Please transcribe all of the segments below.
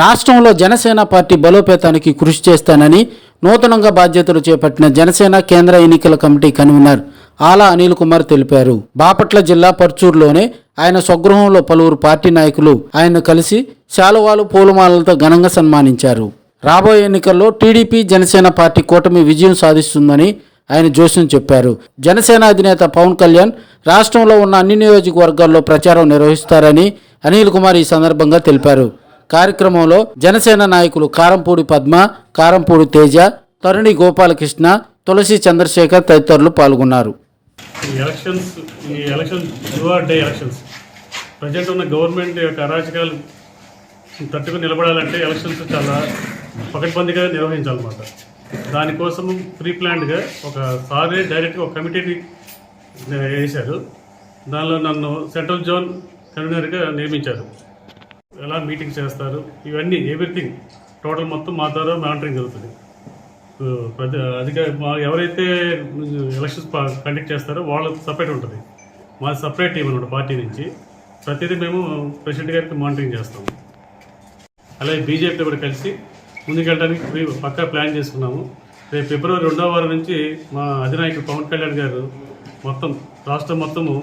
రాష్ట్రంలో జనసేన పార్టీ బలోపేతానికి కృషి చేస్తానని నూతనంగా బాధ్యతలు చేపట్టిన జనసేన కేంద్ర ఎన్నికల కమిటీ కన్వీనర్ ఆలా అనిల్ కుమార్ తెలిపారు. బాపట్ల జిల్లా పర్చూరులోనే ఆయన స్వగృహంలో పలువురు పార్టీ నాయకులు ఆయన కలిసి శాలువాలు పూలమాలలతో ఘనంగా సన్మానించారు. రాబోయే ఎన్నికల్లో టీడీపీ జనసేన పార్టీ కూటమి విజయం సాధిస్తుందని ఆయన జోస్యం చెప్పారు. జనసేన అధినేత పవన్ కళ్యాణ్ రాష్ట్రంలో ఉన్న అన్ని నియోజకవర్గాల్లో ప్రచారం నిర్వహిస్తారని అనిల్ కుమార్ ఈ సందర్భంగా తెలిపారు. కార్యక్రమంలో జనసేన నాయకులు కారంపూడి పద్మ కారంపూడి తేజ తరుణి గోపాలకృష్ణ తులసి చంద్రశేఖర్ తదితరులు పాల్గొన్నారు. ఈ ఎలక్షన్స్ ఈ ఎలక్షన్ డే ఎలక్షన్స్. ప్రజెంట్ ఉన్న గవర్నమెంట్ యొక్క అరాచకాలు తట్టుకుని నిలబడాలంటే ఎలక్షన్స్ చాలా పకడ్బందీగా నిర్వహించాలన్నమాట. దానికోసం ప్రీ ప్లాన్డ్గా ఒక సారే డైరెక్ట్గా ఒక కమిటీని వేశారు. దానిలో నన్ను సెంట్రల్ జోన్ కన్వీనర్గా నియమించారు. ఎలా మీటింగ్ చేస్తారు ఇవన్నీ ఎవ్రీథింగ్. టోటల్ మొత్తం మా ద్వారా మానిటరింగ్ జరుగుతుంది. ప్రతి అధిక ఎవరైతే ఎలక్షన్స్ కండక్ట్ చేస్తారో వాళ్ళకి సపరేట్ ఉంటుంది. మా సపరేట్ టీం అనమాట పార్టీ నుంచి. ప్రతిదీ మేము ప్రెసిడెంట్ గారికి మానిటరింగ్ చేస్తాము అలాగే బీజేపీతో కూడా కలిసి ముందుకెళ్ళడానికి పక్కా ప్లాన్ చేసుకున్నాము. రేపు ఫిబ్రవరి రెండో వారం నుంచి మా అధినాయకుడు పవన్ కళ్యాణ్ గారు మొత్తం రాష్ట్రం మొత్తము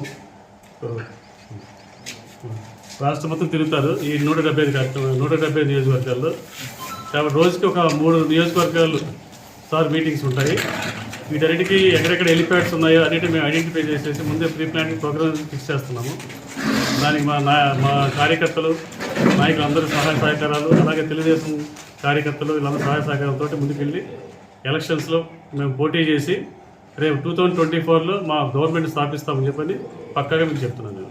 రాష్ట్రం మొత్తం తిరుగుతారు. ఈ నూట డెబ్బై ఐదు కార్యక్రమం నూట డెబ్బై ఐదు నియోజకవర్గాల్లో. కాబట్టి రోజుకి ఒక మూడు నియోజకవర్గాలు సార్ మీటింగ్స్ ఉంటాయి. వీటన్నిటికీ ఎక్కడెక్కడ హెలిప్యాడ్స్ ఉన్నాయో అన్నిటి మేము ఐడెంటిఫై చేసేసి ముందే ప్రీ ప్లానింగ్ ప్రోగ్రామ్ ఫిక్స్ చేస్తున్నాము. దానికి మా నా మా కార్యకర్తలు నాయకులు అందరూ సహాయ సహకారాలు అలాగే తెలుగుదేశం కార్యకర్తలు వీళ్ళందరూ సహాయ సహకారాలతో ముందుకెళ్ళి ఎలక్షన్స్లో మేము పోటీ చేసి రేపు టూ థౌజండ్ ట్వంటీ ఫోర్లో మా గవర్నమెంట్ స్థాపిస్తామని చెప్పని పక్కాగా మీకు చెప్తున్నాను నేను.